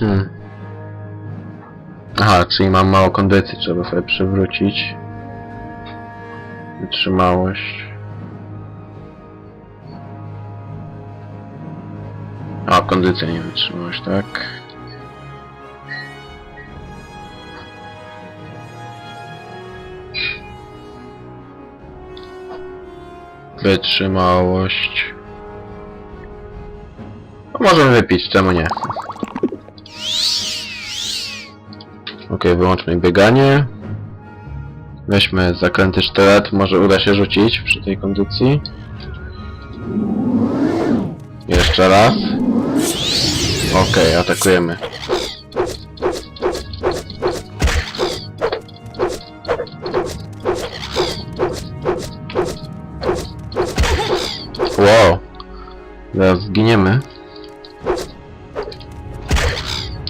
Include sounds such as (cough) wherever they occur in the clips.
Hmm. Aha, czyli mam mało kondycji, trzeba sobie przywrócić. Wytrzymałość. A, kondycja nie wytrzymałość, tak? Wytrzymałość. No, możemy wypić, czemu nie? Ok, wyłączmy bieganie. Weźmy zakręty sztylet, może uda się rzucić przy tej kondycji. Jeszcze raz. Ok, atakujemy. Wow. Zaraz zginiemy.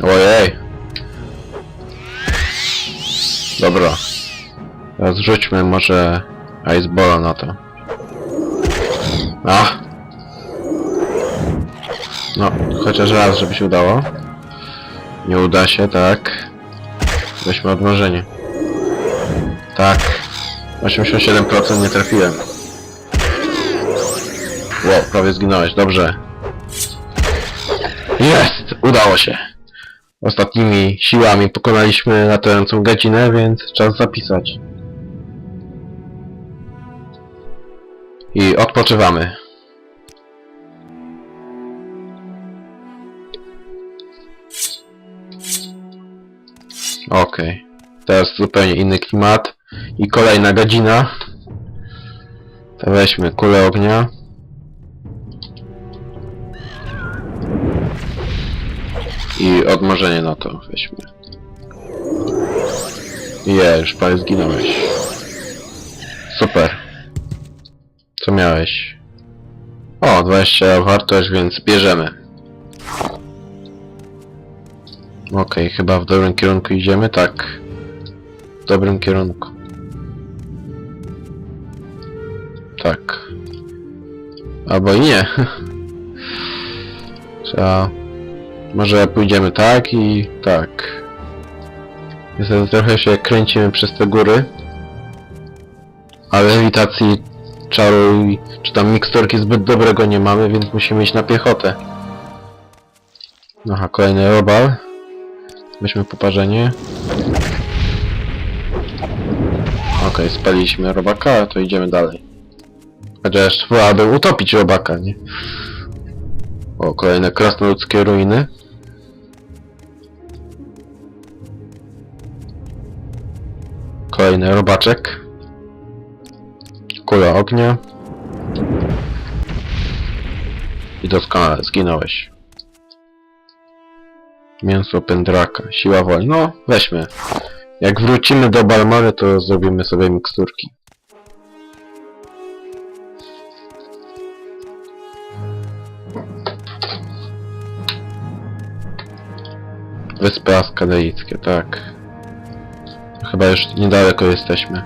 Ojej. Dobra. Teraz rzućmy może Iceballa na to. A! No, chociaż raz, żeby się udało. Nie uda się, tak. Weźmy odmrożenie. Tak. 87% nie trafiłem. Wow, prawie zginąłeś, dobrze. Jest! Udało się. Ostatnimi siłami pokonaliśmy latającą gadzinę, więc czas zapisać. I odpoczywamy. Okej. Teraz zupełnie inny klimat. I kolejna godzina. To weźmy kulę ognia. I odmorzenie na to weźmy. Je, już zginąłeś. Super. Co miałeś? O, 20 wartość, więc bierzemy. Okej, chyba w dobrym kierunku idziemy, tak. W dobrym kierunku. Tak. Albo i nie. (laughs) Trzeba... Może pójdziemy tak i tak. Niestety trochę się kręcimy przez te góry. Ale lewitacji czaru i czy tam miksturki zbyt dobrego nie mamy, więc musimy iść na piechotę. Aha, kolejny robal. Weźmy poparzenie. Okej, spaliśmy robaka, to idziemy dalej. Chociaż wolałbym utopić robaka, nie? O, kolejne krasnoludzkie ruiny. Kolejny robaczek. Kula ognia. I doskonale, zginąłeś. Mięso pędraka, siła woli. No, weźmy. Jak wrócimy do Balmory, to zrobimy sobie miksturki. Wyspy Askadeickie, tak. Chyba już niedaleko jesteśmy.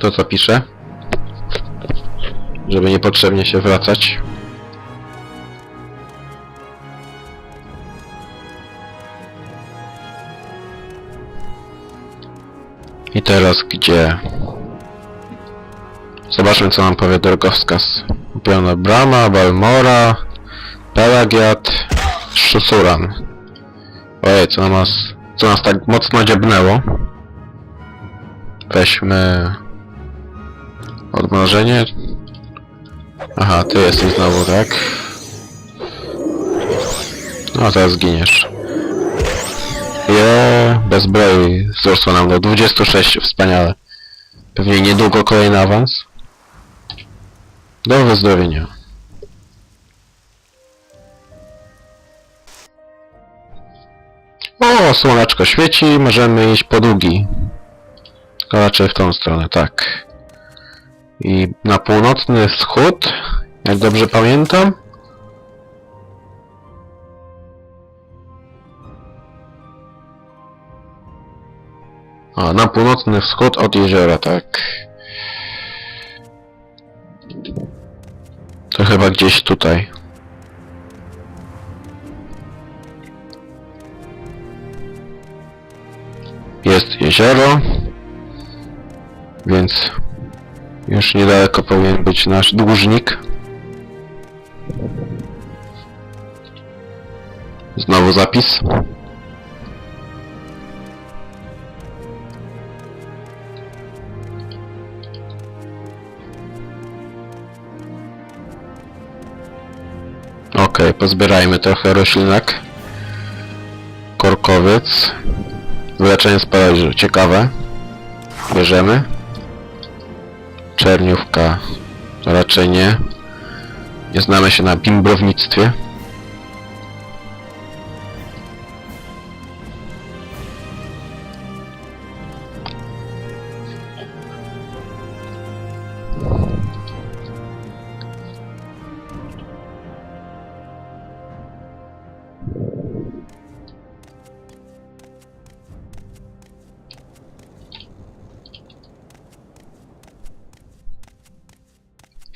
To co piszę? Żeby niepotrzebnie się wracać. I teraz gdzie? Zobaczmy co nam powie drogowskaz. Upiona Brama, Balmora, Pelagiat, Szusuran. Ojej, co nas, co nas tak mocno dziebnęło. Weźmy... Odmrożenie. Aha, ty jesteś znowu, tak? No, teraz zginiesz. Je, bez zbroi wzrosło nam do 26, wspaniale. Pewnie niedługo kolejny awans. Do wyzdrowienia. O, słoneczko świeci, możemy iść po długi. To raczej w tą stronę, tak. I na północny wschód, jak dobrze pamiętam. A, na północny wschód od jeziora, tak. To chyba gdzieś tutaj. Jest jezioro. Więc już niedaleko powinien być nasz dłużnik. Znowu zapis. Okej, pozbierajmy trochę roślinek. Korkowiec. Wyleczenie z paraliżu. Ciekawe. Bierzemy. Czerniówka. Raczej nie. Nie znamy się na bimbrownictwie.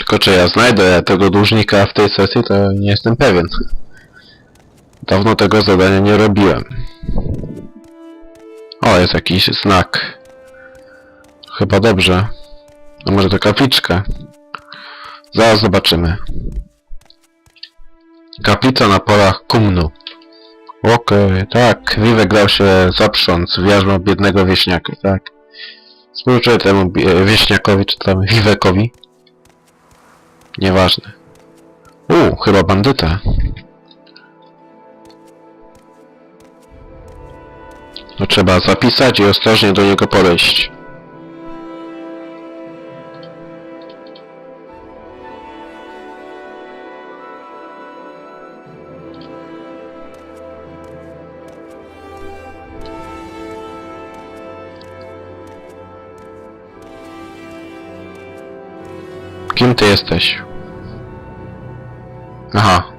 Tylko czy ja znajdę tego dłużnika w tej sesji, to nie jestem pewien. Dawno tego zadania nie robiłem. O, jest jakiś znak. Chyba dobrze. A może to kapliczka? Zaraz zobaczymy. Kaplica na polach Kumnu. Okej, tak. Wiwek dał się zaprząc w biednego wieśniaka, tak. Współczuję temu wieśniakowi, czy tam Wiwekowi. Nieważne. U, chyba bandyta. No trzeba zapisać i ostrożnie do niego podejść. Kim ty jesteś?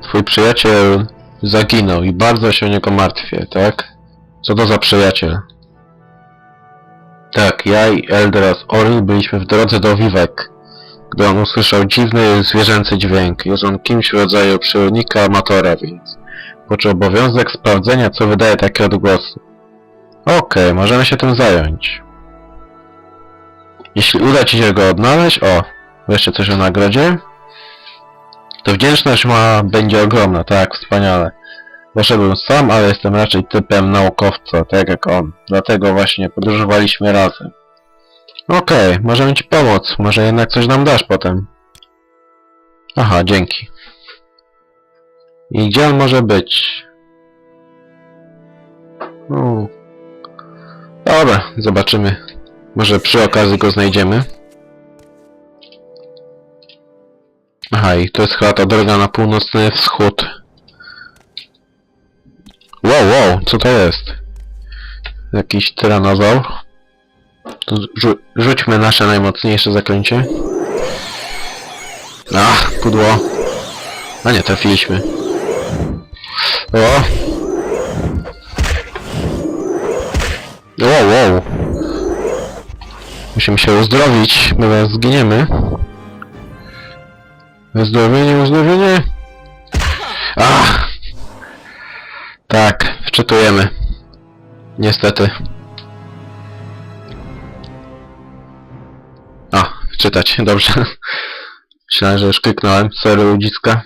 Twój przyjaciel zaginął i bardzo się o niego martwię, tak? Co to za przyjaciel? Tak, ja i Elderas Oryl byliśmy w drodze do Wiwek, gdy on usłyszał dziwny, zwierzęcy dźwięk. Jest on kimś w rodzaju przyrodnika amatora, więc poczuł obowiązek sprawdzenia, co wydaje takie odgłosy. Okej, możemy się tym zająć. Jeśli uda ci się go odnaleźć, o, wreszcie coś o nagrodzie? To wdzięczność ma będzie ogromna, tak, wspaniale. Poszedłem sam, ale jestem raczej typem naukowca, tak jak on. Dlatego właśnie podróżowaliśmy razem. Okej, możemy ci pomóc. Może jednak coś nam dasz potem. Aha, dzięki. I gdzie on może być? U. Dobra, zobaczymy. Może przy okazji go znajdziemy. Aha, i to jest chyba ta droga na północny wschód. Wow, wow, co to jest? Jakiś tyranozaur? To rzu rzućmy nasze najmocniejsze zaklęcie. Ach, pudło. A nie, trafiliśmy. O! Wow, wow. Musimy się uzdrowić, bo zginiemy. Uzdrowienie, uzdrowienie. Ach! Tak, wczytujemy. Niestety. A, wczytać, dobrze. Myślałem, że już kliknąłem. Sorry, ludziska.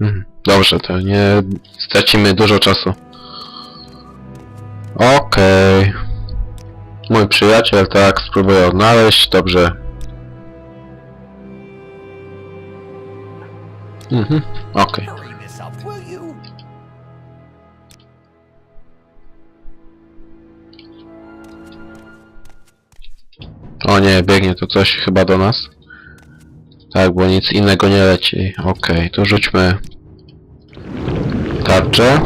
Mhm, Dobrze, to nie stracimy dużo czasu. Okej. Mój przyjaciel, tak, spróbuję odnaleźć, dobrze. Mhm, okej. You? O nie, biegnie to coś chyba do nas. Tak, bo nic innego nie leci. Okej, to rzućmy tarczę.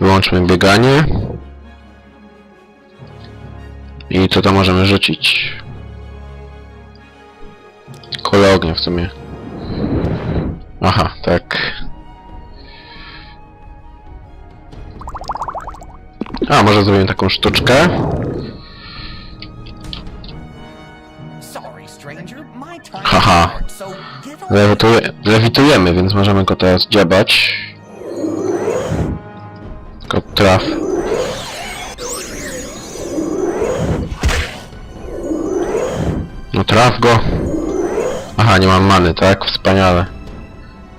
Wyłączmy bieganie. I co to możemy rzucić? Kole ognia w sumie. Aha, tak. A, może zrobimy taką sztuczkę. Sorry, stranger. My time. Ha, So give away Lewituje, lewitujemy, więc możemy go teraz dziabać. Traf. No traf go. Aha, nie mam many, tak? Wspaniale.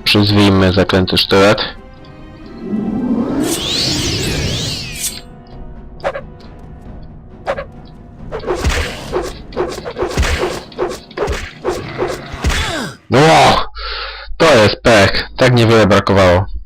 Przyzwijmy zakręty sztylet. No! To jest pech. Tak niewiele brakowało.